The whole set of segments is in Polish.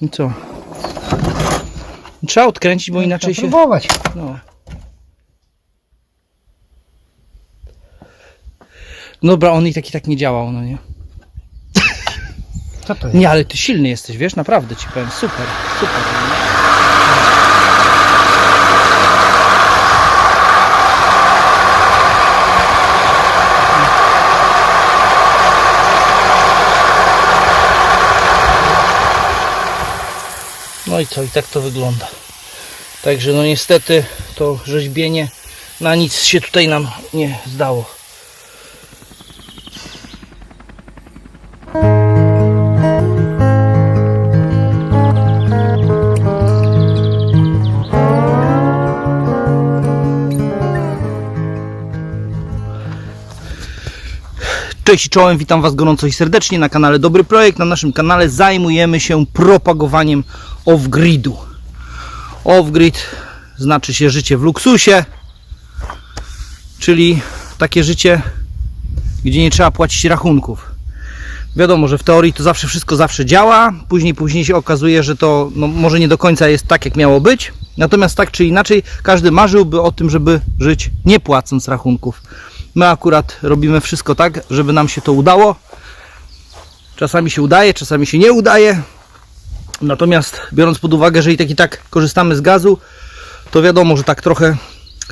I co? Trzeba odkręcić, bo inaczej się... próbować. No. Dobra, on i tak i tak nie działał, no nie? Co to jest? Nie, ale ty silny jesteś, wiesz, naprawdę ci powiem. Super, super. No i co, i tak to wygląda. Także no niestety to rzeźbienie na nic się tutaj nam nie zdało. Cześć i czołem, witam Was gorąco i serdecznie na kanale Dobry Projekt. Na naszym kanale zajmujemy się propagowaniem off-gridu. Off-grid znaczy się życie w luksusie, czyli takie życie, gdzie nie trzeba płacić rachunków. Wiadomo, że w teorii to zawsze wszystko zawsze działa, później później się okazuje, że to no, może nie do końca jest tak, jak miało być. Natomiast tak czy inaczej, każdy marzyłby o tym, żeby żyć nie płacąc rachunków. My akurat robimy wszystko tak, żeby nam się to udało. Czasami się udaje, czasami się nie udaje. Natomiast biorąc pod uwagę, że i tak i tak korzystamy z gazu, to wiadomo, że tak trochę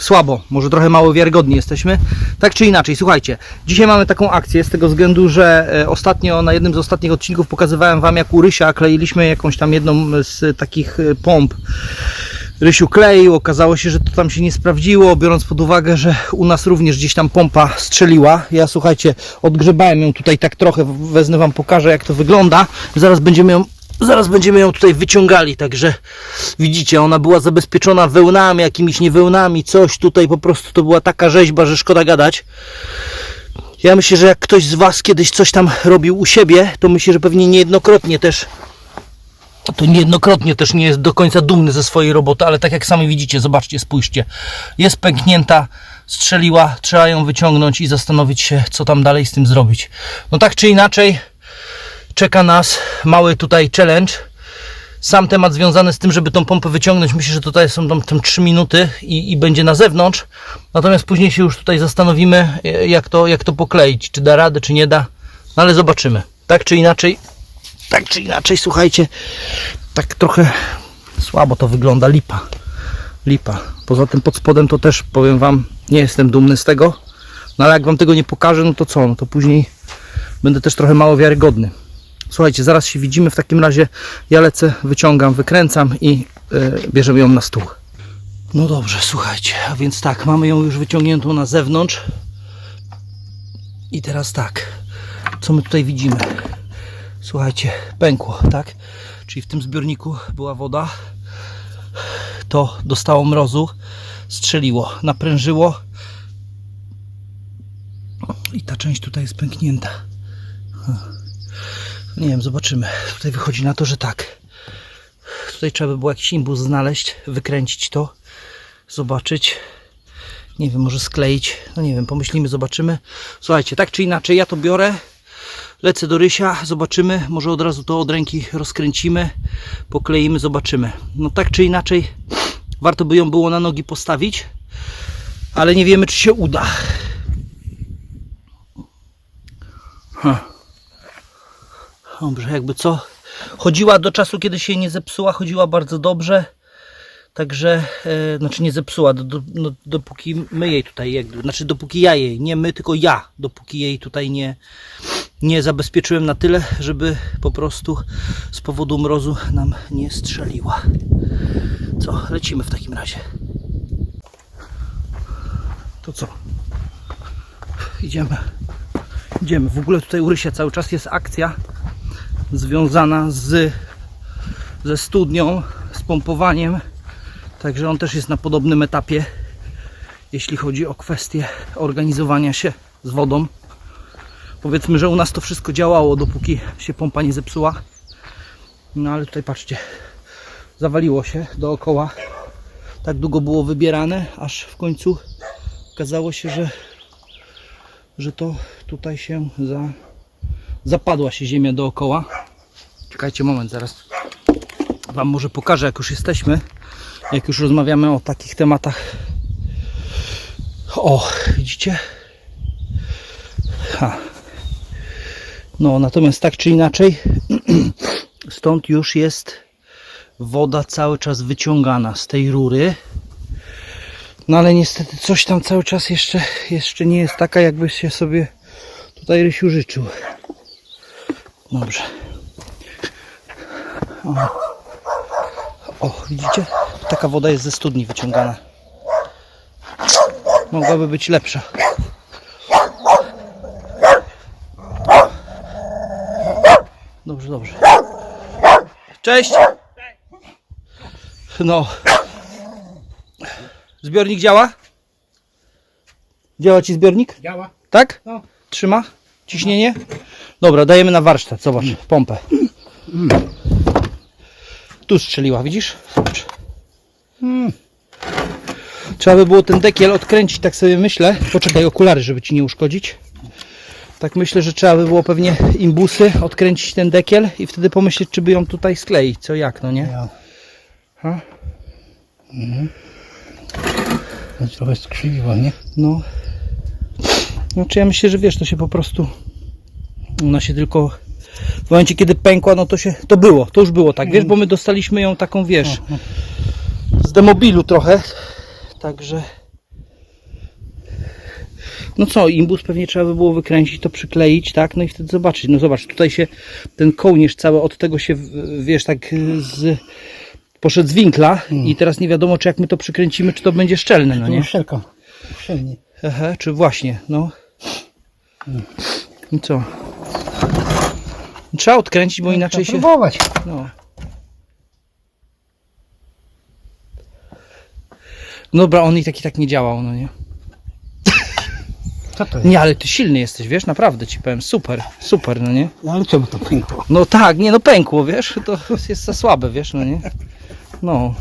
słabo, może trochę mało wiarygodni jesteśmy. Tak czy inaczej, słuchajcie, dzisiaj mamy taką akcję z tego względu, że e, ostatnio na jednym z ostatnich odcinków pokazywałem Wam jak u Rysia kleiliśmy jakąś tam jedną z takich e, pomp. Rysiu kleił, okazało się, że to tam się nie sprawdziło, biorąc pod uwagę, że u nas również gdzieś tam pompa strzeliła. Ja słuchajcie, odgrzebałem ją tutaj tak trochę, wezmę Wam pokażę jak to wygląda. Zaraz będziemy ją Zaraz będziemy ją tutaj wyciągali, także widzicie, ona była zabezpieczona wełnami, jakimiś niewełnami, coś tutaj po prostu to była taka rzeźba, że szkoda gadać. Ja myślę, że jak ktoś z Was kiedyś coś tam robił u siebie, to myślę, że pewnie niejednokrotnie też to niejednokrotnie też nie jest do końca dumny ze swojej roboty, ale tak jak sami widzicie, zobaczcie, spójrzcie, jest pęknięta, strzeliła, trzeba ją wyciągnąć i zastanowić się, co tam dalej z tym zrobić. No tak czy inaczej, czeka nas mały tutaj challenge. Sam temat związany z tym, żeby tą pompę wyciągnąć, myślę, że tutaj są tam, tam 3 minuty i, i będzie na zewnątrz. Natomiast później się już tutaj zastanowimy, e, jak to, jak to pokleić, czy da radę, czy nie da. No ale zobaczymy. Tak czy inaczej, tak czy inaczej, słuchajcie, tak trochę słabo to wygląda, lipa. Lipa. Poza tym pod spodem to też powiem Wam, nie jestem dumny z tego. No ale jak Wam tego nie pokażę, no to co? No to później będę też trochę mało wiarygodny. Słuchajcie, zaraz się widzimy. W takim razie ja lecę, wyciągam, wykręcam i yy, bierzemy ją na stół. No dobrze, słuchajcie, a więc tak, mamy ją już wyciągniętą na zewnątrz. I teraz tak, co my tutaj widzimy? Słuchajcie, pękło, tak? Czyli w tym zbiorniku była woda. To dostało mrozu, strzeliło, naprężyło. I ta część tutaj jest pęknięta. Nie wiem, zobaczymy. Tutaj wychodzi na to, że tak. Tutaj trzeba by było jakiś imbus znaleźć, wykręcić to, zobaczyć. Nie wiem, może skleić. No nie wiem, pomyślimy, zobaczymy. Słuchajcie, tak czy inaczej, ja to biorę. Lecę do Rysia, zobaczymy. Może od razu to od ręki rozkręcimy, pokleimy, zobaczymy. No tak czy inaczej, warto by ją było na nogi postawić, ale nie wiemy, czy się uda. Huh. Dobrze, jakby co. Chodziła do czasu, kiedy się nie zepsuła, chodziła bardzo dobrze. Także, e, znaczy nie zepsuła, do, do, no, dopóki my jej tutaj, jakby, znaczy dopóki ja jej, nie my, tylko ja, dopóki jej tutaj nie, nie zabezpieczyłem na tyle, żeby po prostu z powodu mrozu nam nie strzeliła. Co, lecimy w takim razie. To co? Idziemy. Idziemy. W ogóle tutaj u Rysia cały czas jest akcja związana z, ze studnią, z pompowaniem. Także on też jest na podobnym etapie, jeśli chodzi o kwestię organizowania się z wodą. Powiedzmy, że u nas to wszystko działało, dopóki się pompa nie zepsuła. No ale tutaj patrzcie, zawaliło się dookoła. Tak długo było wybierane, aż w końcu okazało się, że, że to tutaj się za, zapadła się ziemia dookoła. Czekajcie moment, zaraz Wam może pokażę, jak już jesteśmy, jak już rozmawiamy o takich tematach. O, widzicie? Ha. No, natomiast tak czy inaczej, stąd już jest woda cały czas wyciągana z tej rury. No ale niestety coś tam cały czas jeszcze, jeszcze nie jest taka, jakby się sobie tutaj Rysiu życzył. Dobrze. O, o widzicie? Taka woda jest ze studni wyciągana. Mogłaby być lepsza. Dobrze, dobrze. Cześć! No. Zbiornik działa? Działa ci zbiornik? Działa. Tak? No. Trzyma? Ciśnienie? Dobra, dajemy na warsztat. Zobacz, pompę. Tu strzeliła, widzisz? Zobacz. Mm. Trzeba by było ten dekiel odkręcić, tak sobie myślę. Poczekaj, okulary, żeby ci nie uszkodzić. Tak myślę, że trzeba by było pewnie imbusy, odkręcić ten dekiel i wtedy pomyśleć, czy by ją tutaj skleić. Co jak, no nie? Ja. Ha? No, trochę skrzywiło, nie? No. Znaczy ja myślę, że wiesz, to się po prostu. Ona się tylko. W momencie kiedy pękła, no to się. To było, to już było tak, wiesz, bo my dostaliśmy ją taką, wiesz, z demobilu trochę. Także. No co, imbus pewnie trzeba by było wykręcić, to przykleić, tak? No i wtedy zobaczyć. No zobacz, tutaj się ten kołnierz cały od tego się, wiesz, tak z. Poszedł z winkla i teraz nie wiadomo, czy jak my to przykręcimy, czy to będzie szczelne, no nie? uszczelka. Uszczelnie. Aha, czy właśnie, no. I co? Trzeba odkręcić, bo inaczej się. próbować. No. Dobra, on i tak i tak nie działał, no nie? Co to jest? Nie, ale ty silny jesteś, wiesz, naprawdę ci powiem. Super, super, no nie? No ale czemu to pękło? No tak, nie no pękło, wiesz, to jest za słabe, wiesz, no nie? No.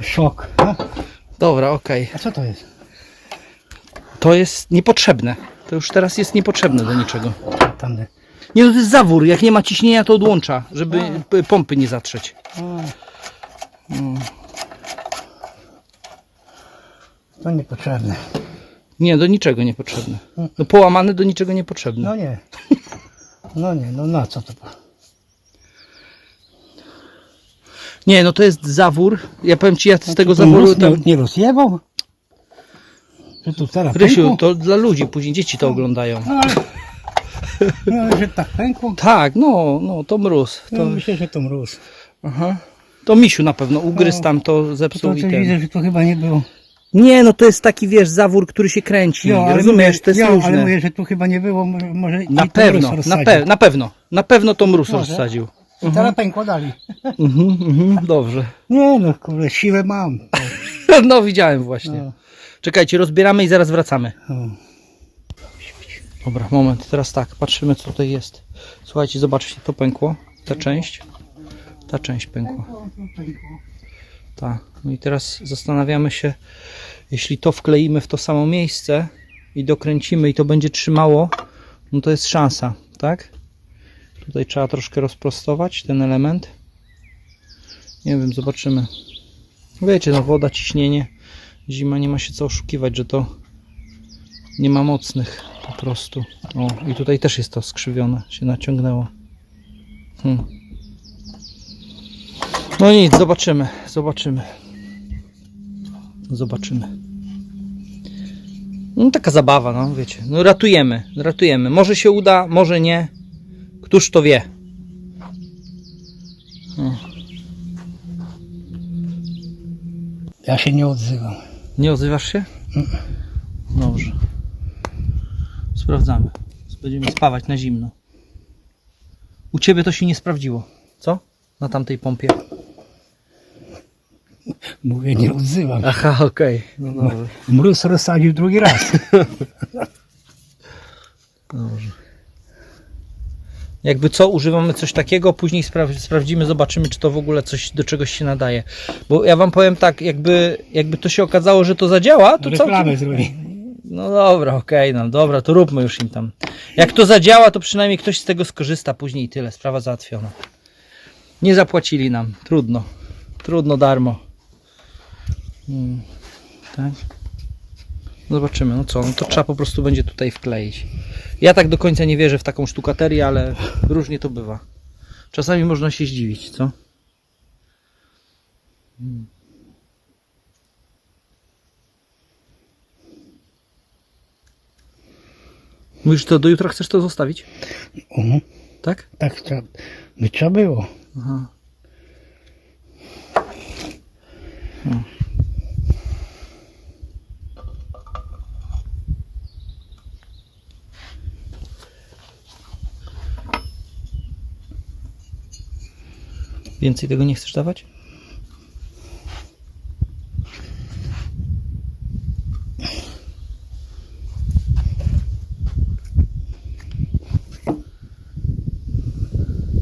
Szok. A, Dobra, okej. a co to jest? To jest niepotrzebne. To już teraz jest niepotrzebne do niczego. Tam. Nie, no to jest zawór. Jak nie ma ciśnienia, to odłącza, żeby pompy nie zatrzeć. To niepotrzebne. Nie, do niczego niepotrzebne. No połamane do niczego niepotrzebne. No nie. No nie, no na co to? Nie, no to jest zawór. Ja powiem ci, ja z tego zaworu tam... nie, nie rozjebał? Że tu teraz Rysiu, pękło? to dla ludzi, później dzieci to oglądają. No ale, no, ale że tak pękło? Tak, no, no, to mróz. To To, myślę, że to mróz. aha. to misiu na pewno ugryzł No. tam, to To, zepsuł to i coś ten. widzę, że to chyba nie było. Nie, no to jest taki, wiesz, zawór, który się kręci. ale Rozumiesz, mówię- to jest jo, różne. ale mówię, że tu chyba nie było, może, może Na i to pewno, mróz na, rozsadził. pe- na pewno, na pewno to mróz Może. rozsadził. I teraz pękło dali. Mhm, mhm, dobrze. Nie no, kurde, siłę mam. No widziałem właśnie. No. Czekajcie, rozbieramy i zaraz wracamy. Dobra, moment, teraz tak, patrzymy co tutaj jest. Słuchajcie, zobaczcie, to pękło, ta część. Ta część pękła. Tak. No i teraz zastanawiamy się, jeśli to wkleimy w to samo miejsce i dokręcimy i to będzie trzymało, no to jest szansa, tak? Tutaj trzeba troszkę rozprostować ten element. Nie wiem, zobaczymy. Wiecie, no woda, ciśnienie. Zima nie ma się co oszukiwać, że to nie ma mocnych po prostu. O, i tutaj też jest to skrzywione, się naciągnęło. Hmm. No nic, zobaczymy, zobaczymy. Zobaczymy. No taka zabawa, no wiecie. No ratujemy, ratujemy. Może się uda, może nie. Któż to wie? Ja się nie odzywam. Nie odzywasz się? Dobrze. Sprawdzamy. Będziemy spawać na zimno. U ciebie to się nie sprawdziło. Co? Na tamtej pompie. Mówię, nie odzywam. Aha, okej. No dobrze. Mróz rozsadził drugi raz. dobrze. Jakby co, używamy coś takiego, później spra- sprawdzimy, zobaczymy, czy to w ogóle coś do czegoś się nadaje. Bo ja wam powiem tak, jakby, jakby to się okazało, że to zadziała, to Reklamę całkiem... zrobi. No dobra, okej, no dobra, to róbmy już im tam. Jak to zadziała, to przynajmniej ktoś z tego skorzysta później i tyle, sprawa załatwiona. Nie zapłacili nam, trudno. Trudno, darmo. Mm, tak. No Zobaczymy, no co, no to trzeba po prostu będzie tutaj wkleić. Ja tak do końca nie wierzę w taką sztukaterię, ale różnie to bywa. Czasami można się zdziwić, co? Mm. Mówisz, to do jutra chcesz to zostawić? Mhm. Tak? Tak trzeba, by trzeba było. Aha. Więcej tego nie chcesz dawać?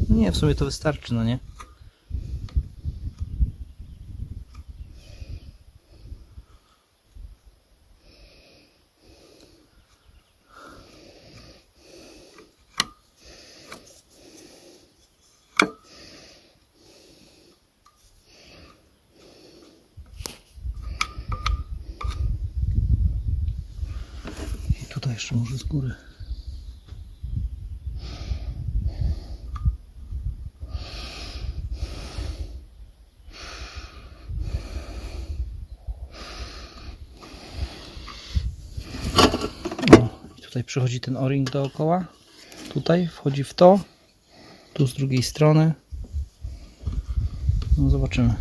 Nie, w sumie to wystarczy, no nie? I tutaj jeszcze może z góry. Tutaj przychodzi ten o-ring dookoła. Tutaj wchodzi w to. Tu z drugiej strony. No zobaczymy.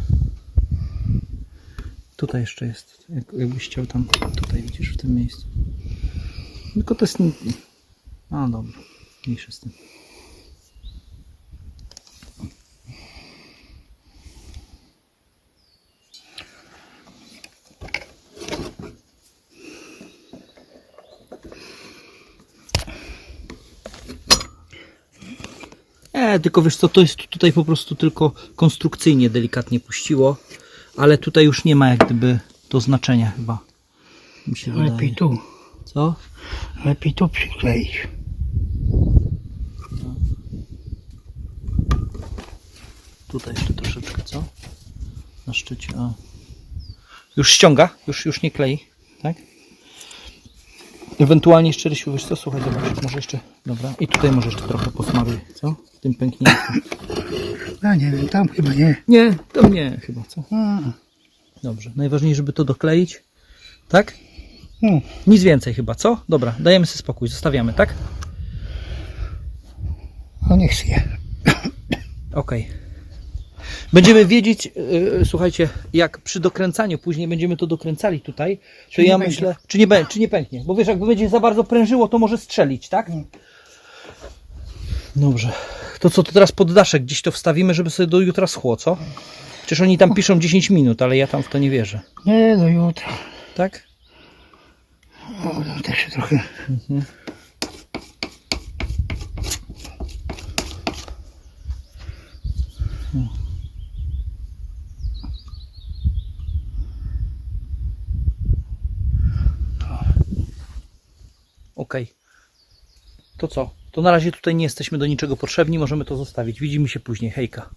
Tutaj jeszcze jest. Jak, jakbyś chciał tam. Tutaj widzisz w tym miejscu. Tylko to jest. A dobra. Mniejszy z tym. E, tylko wiesz co, to jest tutaj po prostu tylko konstrukcyjnie delikatnie puściło, ale tutaj już nie ma jak gdyby to znaczenia chyba. Mi się Lepiej wydaje. tu. Co? Lepiej tu przykleić. Tutaj jeszcze troszeczkę, co? Na szczycie, o. Już ściąga, już, już nie klei, tak? Ewentualnie jeszcze Rysiu, wiesz co, słuchaj, zobacz, może jeszcze, dobra, i tutaj może jeszcze trochę posmaruj, co? W tym pęknięciu. Ja nie wiem, tam chyba nie. Nie, to nie chyba, co? A, Dobrze, najważniejsze, żeby to dokleić, tak? No, Nic więcej chyba, co? Dobra, dajemy sobie spokój, zostawiamy, tak? no niech się. Okej. Będziemy wiedzieć, yy, słuchajcie, jak przy dokręcaniu, później będziemy to dokręcali tutaj, to Czy nie ja pęknie? myślę, czy nie, czy nie pęknie, bo wiesz, jakby będzie za bardzo prężyło, to może strzelić, tak? Mm. Dobrze. To co, to teraz pod daszek gdzieś to wstawimy, żeby sobie do jutra schło, co? Przecież oni tam piszą 10 minut, ale ja tam w to nie wierzę, Nie, do jutra. tak? O, to też się trochę. Okej. To co? To na razie tutaj nie jesteśmy do niczego potrzebni, możemy to zostawić. Widzimy się później. Hejka.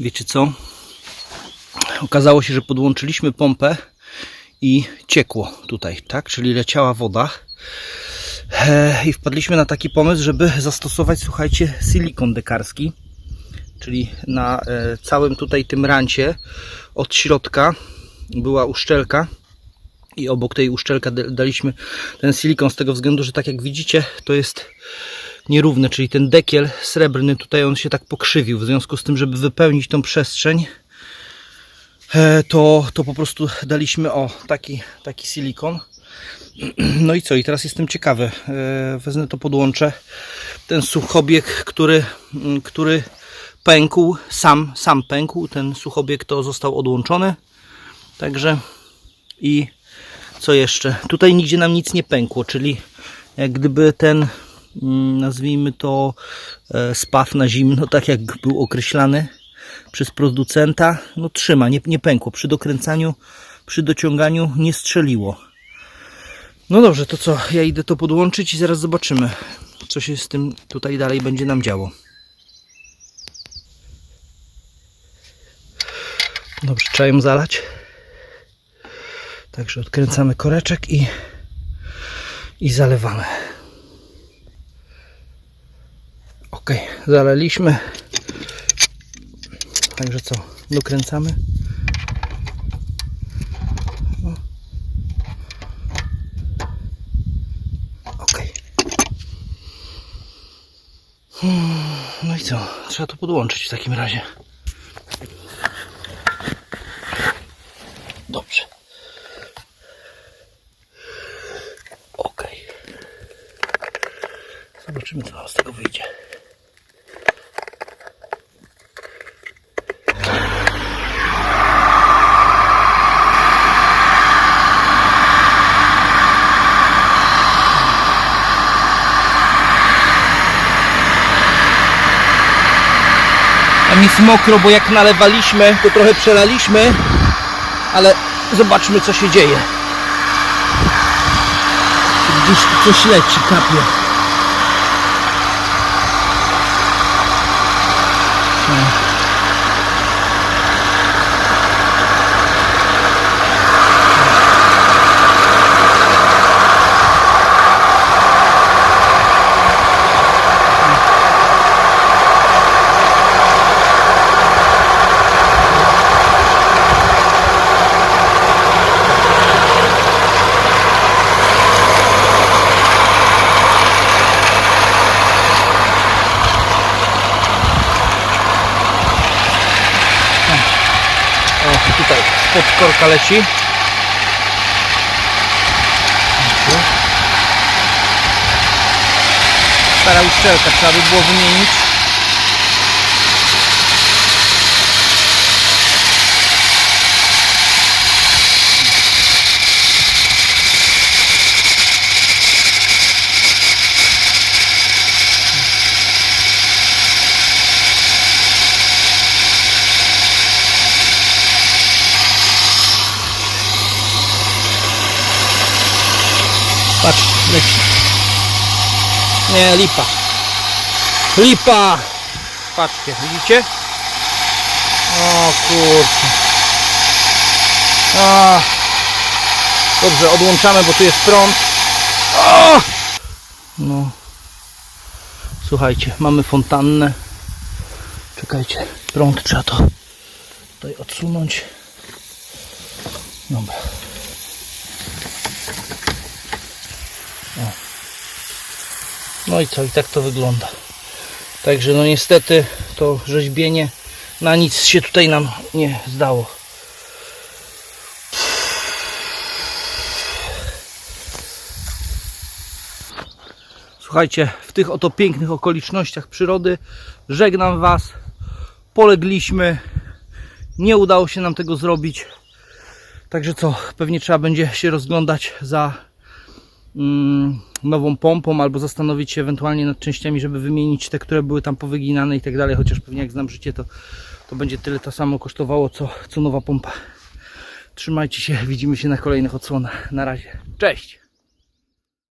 Wiecie co? Okazało się, że podłączyliśmy pompę i ciekło tutaj, tak? Czyli leciała woda. E, I wpadliśmy na taki pomysł, żeby zastosować, słuchajcie, silikon dekarski. Czyli na e, całym tutaj tym rancie od środka była uszczelka i obok tej uszczelka da- daliśmy ten silikon z tego względu, że tak jak widzicie to jest nierówny, czyli ten dekiel srebrny tutaj on się tak pokrzywił, w związku z tym, żeby wypełnić tą przestrzeń to, to po prostu daliśmy o taki, taki silikon. No i co, i teraz jestem ciekawy. E, wezmę to podłączę. Ten suchobieg, który, mm, który pękł, sam, sam pękł, ten suchobieg to został odłączony. Także i co jeszcze? Tutaj nigdzie nam nic nie pękło, czyli jak gdyby ten, mm, nazwijmy to, e, spaw na zimno, tak jak był określany, przez producenta. No trzyma, nie, nie pękło. Przy dokręcaniu, przy dociąganiu nie strzeliło. No dobrze, to co? Ja idę to podłączyć i zaraz zobaczymy, co się z tym tutaj dalej będzie nam działo. Dobrze, trzeba ją zalać. Także odkręcamy koreczek i, i zalewamy. Ok, zalaliśmy. Także co, dokręcamy. Ok. No i co? Trzeba to podłączyć w takim razie. Dobrze. Ok. Zobaczymy, co nam z tego wyjdzie. Jest mokro, bo jak nalewaliśmy, to trochę przelaliśmy, ale zobaczmy co się dzieje. Gdzieś coś leci, kapie. No. O, tutaj korka leci. Stara uszczelka, trzeba by było wymienić. Patrz, leci. Nie, lipa. Lipa! Patrzcie, widzicie? O kurczę. A. Dobrze, odłączamy, bo tu jest prąd. O! No. Słuchajcie, mamy fontannę. Czekajcie, prąd trzeba to tutaj odsunąć. Dobra. No i co, i tak to wygląda. Także no niestety to rzeźbienie na nic się tutaj nam nie zdało. Słuchajcie, w tych oto pięknych okolicznościach przyrody żegnam Was. Polegliśmy. Nie udało się nam tego zrobić. Także co, pewnie trzeba będzie się rozglądać za nową pompą albo zastanowić się ewentualnie nad częściami, żeby wymienić te, które były tam powyginane i tak dalej, chociaż pewnie jak znam życie, to, to będzie tyle to samo kosztowało, co, co nowa pompa. Trzymajcie się, widzimy się na kolejnych odsłonach. Na razie. Cześć!